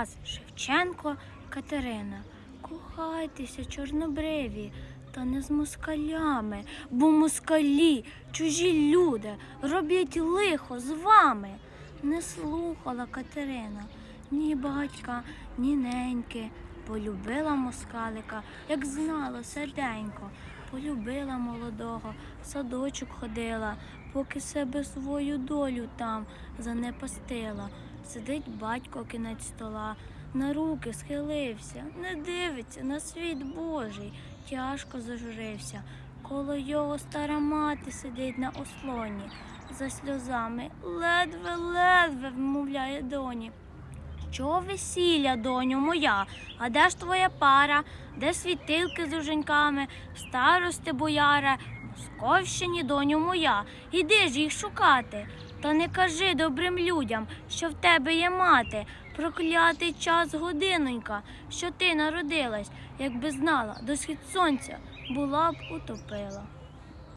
Тарас Шевченко, Катерина. Кохайтеся, чорнобриві, та не з москалями, бо москалі, чужі люди, роблять лихо з вами. Не слухала Катерина ні батька, ні неньки. Полюбила москалика, як знала серденько. Полюбила молодого, в садочок ходила, поки себе свою долю там занепастила. Сидить батько кінець стола, на руки схилився, не дивиться на світ Божий, тяжко зажурився. Коло його стара мати сидить на ослоні, за сльозами ледве-ледве вмовляє доні. Що весілля, доню моя? А де ж твоя пара? Де світилки з уженьками, старости бояра, Московщині, доню моя, іди ж їх шукати. Та не кажи добрим людям, що в тебе є мати, проклятий час годинонька, що ти народилась, якби знала, до схід сонця була б утопила.